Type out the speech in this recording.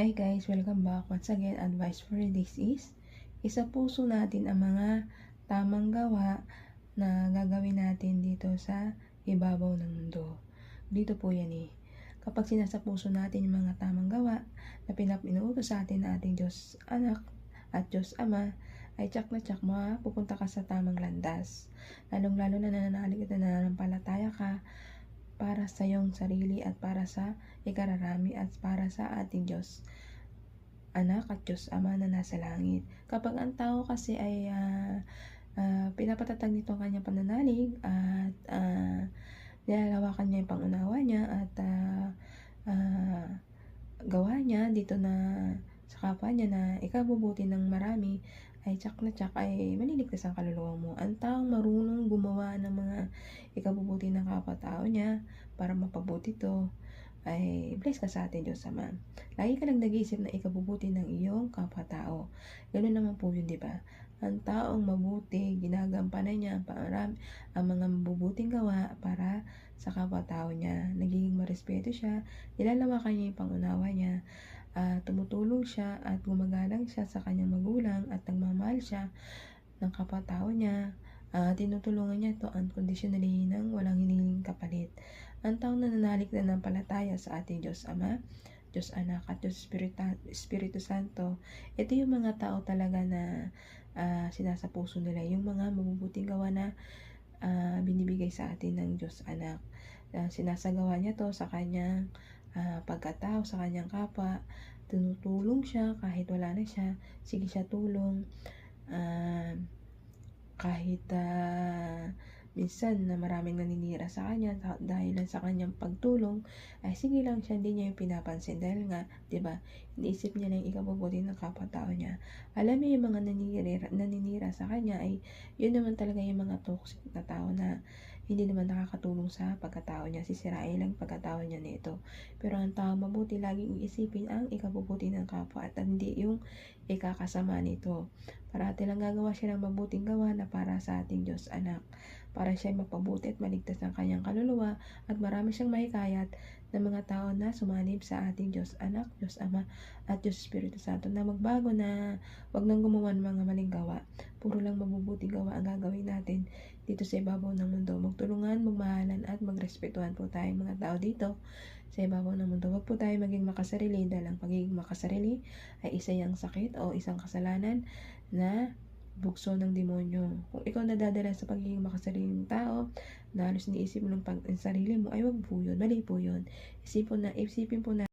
Hi guys, welcome back. Once again, advice for this is, isa puso natin ang mga tamang gawa na gagawin natin dito sa ibabaw ng mundo. Dito po yan eh. Kapag sinasa puso natin yung mga tamang gawa na pinapinuutos sa atin na ating Diyos anak at Diyos ama, ay tsak na tsak mapupunta ka sa tamang landas. Lalong lalo na nananalig at nananampalataya ka para sa iyong sarili at para sa ikararami at para sa ating Diyos anak at Diyos Ama na nasa langit. Kapag ang tao kasi ay uh, uh, pinapatatag nito ang kanyang pananalig at uh, nilalawakan niya yung pangunawa niya at uh, uh, gawa niya dito na sa kapwa niya na ikabubuti ng marami ay tsak na tsak ay maliligtas ang kaluluwa mo. Ang taong marunong gumawa ng mga ikabubuti ng kapwa-tao niya para mapabuti to ay bless ka sa atin Diyos Ama. Lagi ka lang nag-iisip na ikabubuti ng iyong kapwa-tao. Ganun naman po yun, di ba? Ang taong mabuti, ginagampanan niya ang, param, ang mga mabubuting gawa para sa kapwa-tao niya. Nagiging marespeto siya, nilalawakan niya yung pangunawa niya, uh, tumutulong siya at gumagalang siya sa kanyang magulang at nagmamahal siya ng kapwa-tao niya. Uh, tinutulungan niya ito unconditionally nang walang hinihiling kapalit. Ang taong nananalig na ng palataya sa ating Diyos Ama, Diyos Anak at Diyos Espiritu, Espiritu Santo, ito yung mga tao talaga na uh, sinasa puso nila, yung mga mabubuting gawa na uh, binibigay sa atin ng Diyos Anak. Uh, sinasagawa niya to sa kanyang uh, pagkatao sa kanyang kapwa, tinutulong siya kahit wala na siya, sige siya tulong, uh, kahit uh, minsan na maraming naninira sa kanya dahil lang sa kanyang pagtulong, ay sige lang siya, hindi niya yung pinapansin dahil nga, di ba, iniisip niya lang ikabubuti ng kapwa-tao niya. Alam niya yung mga naninira, naninira sa kanya ay yun naman talaga yung mga toxic na tao na hindi naman nakakatulong sa pagkatao niya. Sisirain lang pagkatao niya nito. Pero ang tao mabuti, laging iisipin ang ikabubuti ng kapwa at hindi yung ikakasama nito. Parati lang gagawa siya ng mabuting gawa na para sa ating Diyos anak. Para siya mapabuti at maligtas ng kanyang kaluluwa at marami siyang mahikayat ng mga tao na sumanib sa ating Diyos anak, Diyos Ama at Diyos Espiritu Santo na magbago na wag nang gumawa ng mga maling gawa. Puro lang mabubuti gawa ang gagawin natin dito sa ibabaw ng mundo. Magtulungan, magmahalan at magrespetuhan po tayong mga tao dito sa ibabaw ng mundo. Huwag po tayo maging makasarili dahil ang pagiging makasarili ay isa yung sakit o isang kasalanan na bukso ng demonyo. Kung ikaw nadadala sa pagiging makasariling tao, na halos niisip mo ng pag sarili mo, ay wag po yun. Mali po yun. Isipin, na, isipin po na